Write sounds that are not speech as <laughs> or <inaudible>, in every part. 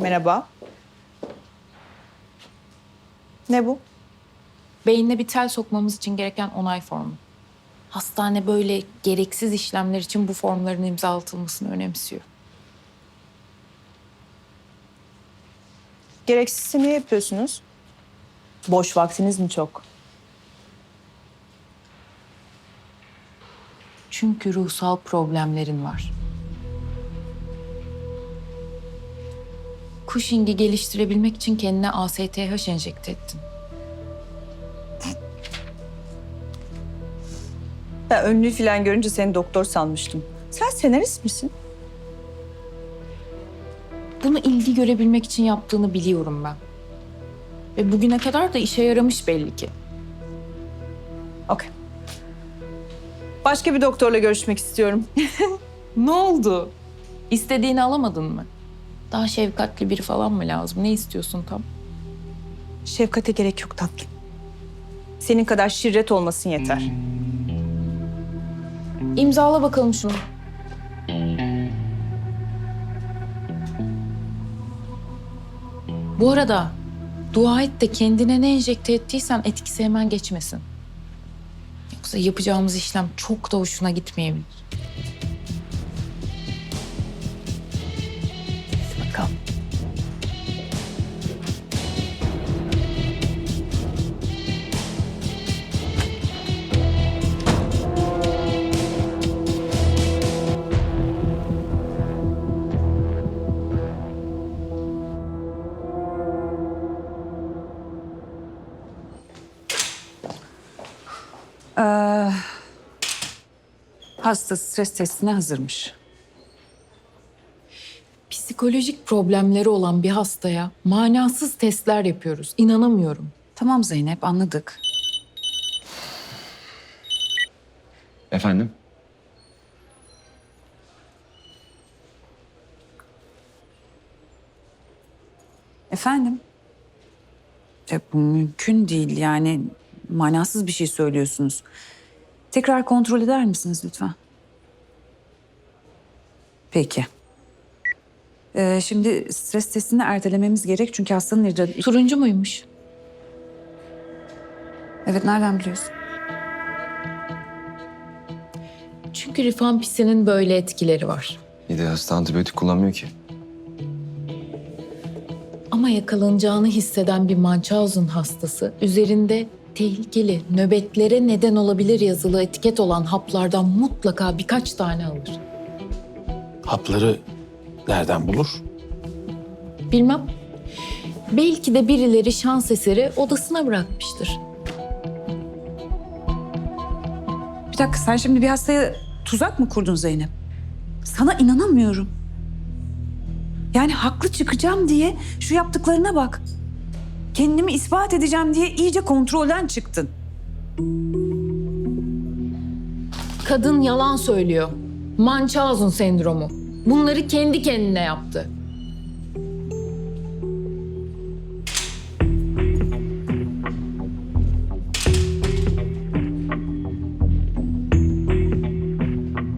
Merhaba. Ne bu? Beynine bir tel sokmamız için gereken onay formu. Hastane böyle gereksiz işlemler için bu formların imzalatılmasını önemsiyor. Gereksizse niye yapıyorsunuz? Boş vaktiniz mi çok? Çünkü ruhsal problemlerin var. Cushing'i geliştirebilmek için kendine ASTH enjekte ettin. Ben önlüğü falan görünce seni doktor sanmıştım. Sen senarist misin? Bunu ilgi görebilmek için yaptığını biliyorum ben. Ve bugüne kadar da işe yaramış belli ki. Okey. Başka bir doktorla görüşmek istiyorum. <laughs> Ne oldu? İstediğini alamadın mı? Daha şefkatli biri falan mı lazım? Ne istiyorsun tam? Şefkate gerek yok tatlım. Senin kadar şirret olmasın yeter. İmzala bakalım şunu. Bu arada dua et de kendine ne enjekte ettiysen etkisi hemen geçmesin. Yoksa yapacağımız işlem çok da hoşuna gitmeyebilir. Hasta stres testine hazırmış. Psikolojik problemleri olan bir hastaya manasız testler yapıyoruz. İnanamıyorum. Tamam Zeynep anladık. Efendim? Efendim? Ya bu mümkün değil yani manasız bir şey söylüyorsunuz. Tekrar kontrol eder misiniz lütfen? Peki. Ee, şimdi stres testini ertelememiz gerek çünkü hastanın idrarı... Turuncu muymuş? Evet nereden biliyorsun? Çünkü rifampicinin böyle etkileri var. İyi de hasta antibiyotik kullanmıyor ki. Ama yakalanacağını hisseden bir Munchausen hastası üzerinde tehlikeli nöbetlere neden olabilir yazılı etiket olan haplardan mutlaka birkaç tane alır. Hapları nereden bulur? Bilmem. Belki de birileri şans eseri odasına bırakmıştır. Bir dakika sen şimdi bir hastaya tuzak mı kurdun Zeynep? Sana inanamıyorum. Yani haklı çıkacağım diye şu yaptıklarına bak. Kendimi ispat edeceğim diye iyice kontrolden çıktın. Kadın yalan söylüyor. Munchausen sendromu. Bunları kendi kendine yaptı.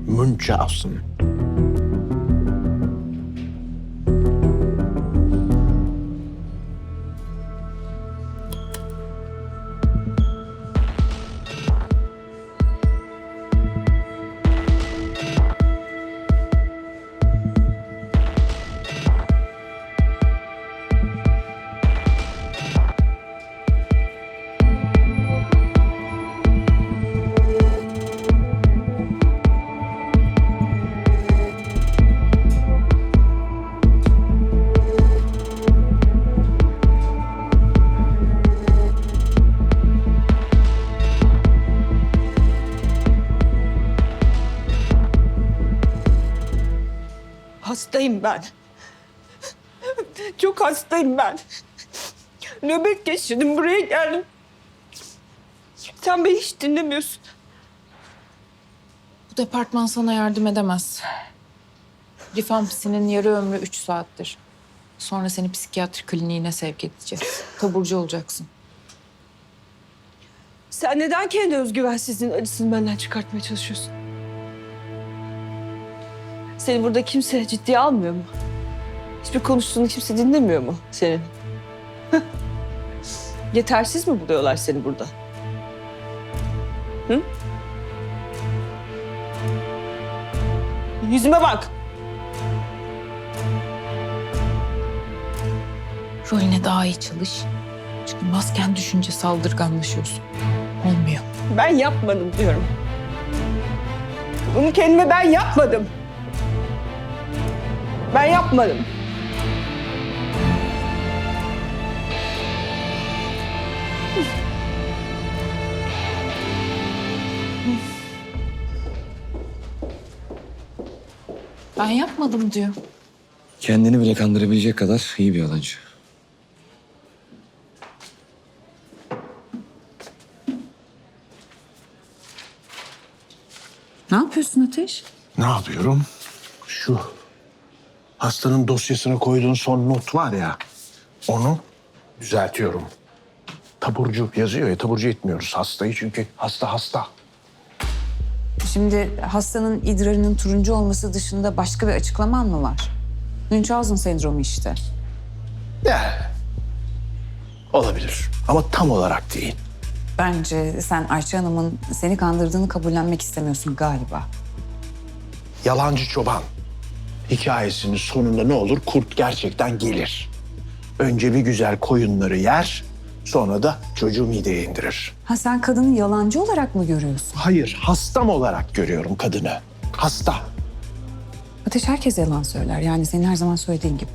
Münchhausen. Hastayım ben. Çok hastayım ben. Nöbet geçirdim, buraya geldim. Sen beni hiç dinlemiyorsun. Bu departman sana yardım edemez. Rifampicinin yarı ömrü üç saattir. Sonra seni psikiyatri kliniğine sevk edeceğiz. Taburcu olacaksın. Sen neden kendi özgüvensizliğin acısını benden çıkartmaya çalışıyorsun? Seni burada kimse ciddiye almıyor mu? Hiçbir konuştuğunu kimse dinlemiyor mu senin? Yetersiz mi buluyorlar seni burada? Hı? Yüzüme bak. Rolüne daha iyi çalış. Çünkü masken düşünce saldırganlaşıyorsun. Olmuyor. Ben yapmadım diyorum. Bunu kendime ben yapmadım. Ben yapmadım. Ben yapmadım diyor. Kendini bile kandırabilecek kadar iyi bir yalancı. Ne yapıyorsun Ateş? Ne yapıyorum? Şu hastanın dosyasına koyduğun son not var ya. Onu düzeltiyorum. Taburcu yazıyor ya taburcu etmiyoruz hastayı çünkü hasta hasta. Şimdi hastanın idrarının turuncu olması dışında başka bir açıklaman mı var? Münchhausen sendromu işte. Ya. Olabilir ama tam olarak değil. Bence sen Ayça Hanım'ın seni kandırdığını kabullenmek istemiyorsun galiba. Yalancı çoban hikayesinin sonunda ne olur? Kurt gerçekten gelir. Önce bir güzel koyunları yer, sonra da çocuğu mideye indirir. Ha sen kadını yalancı olarak mı görüyorsun? Hayır, hastam olarak görüyorum kadını. Hasta. Ateş herkes yalan söyler. Yani senin her zaman söylediğin gibi.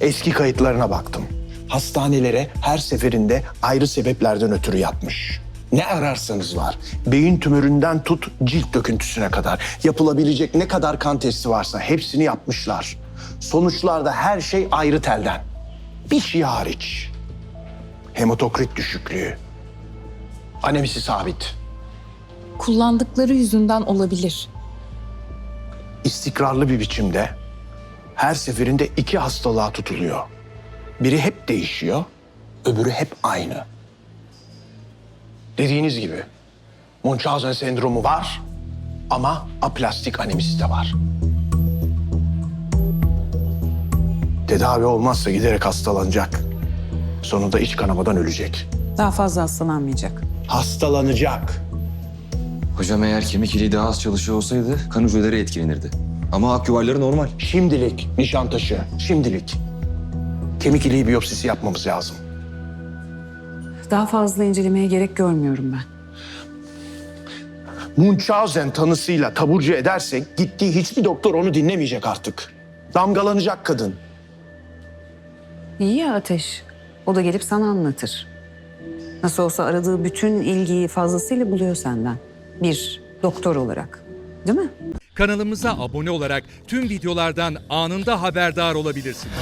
Eski kayıtlarına baktım. Hastanelere her seferinde ayrı sebeplerden ötürü yatmış. Ne ararsanız var. Beyin tümöründen tut cilt döküntüsüne kadar. Yapılabilecek ne kadar kan testi varsa hepsini yapmışlar. Sonuçlarda her şey ayrı telden. Bir şey hariç. Hematokrit düşüklüğü. Anemisi sabit. Kullandıkları yüzünden olabilir. istikrarlı bir biçimde her seferinde iki hastalığa tutuluyor. Biri hep değişiyor, öbürü hep aynı. Dediğiniz gibi Munchausen sendromu var ama aplastik anemisi de var. Tedavi olmazsa giderek hastalanacak. Sonunda iç kanamadan ölecek. Daha fazla hastalanmayacak. Hastalanacak. Hocam eğer kemik iliği daha az çalışıyor olsaydı kan hücreleri etkilenirdi. Ama ak yuvarları normal. Şimdilik Nişantaşı, şimdilik. Kemik iliği biyopsisi yapmamız lazım. Daha fazla incelemeye gerek görmüyorum ben. Munchausen tanısıyla taburcu edersek gittiği hiçbir doktor onu dinlemeyecek artık. Damgalanacak kadın. İyi ya Ateş. O da gelip sana anlatır. Nasıl olsa aradığı bütün ilgiyi fazlasıyla buluyor senden. Bir doktor olarak. Değil mi? Kanalımıza abone olarak tüm videolardan anında haberdar olabilirsiniz.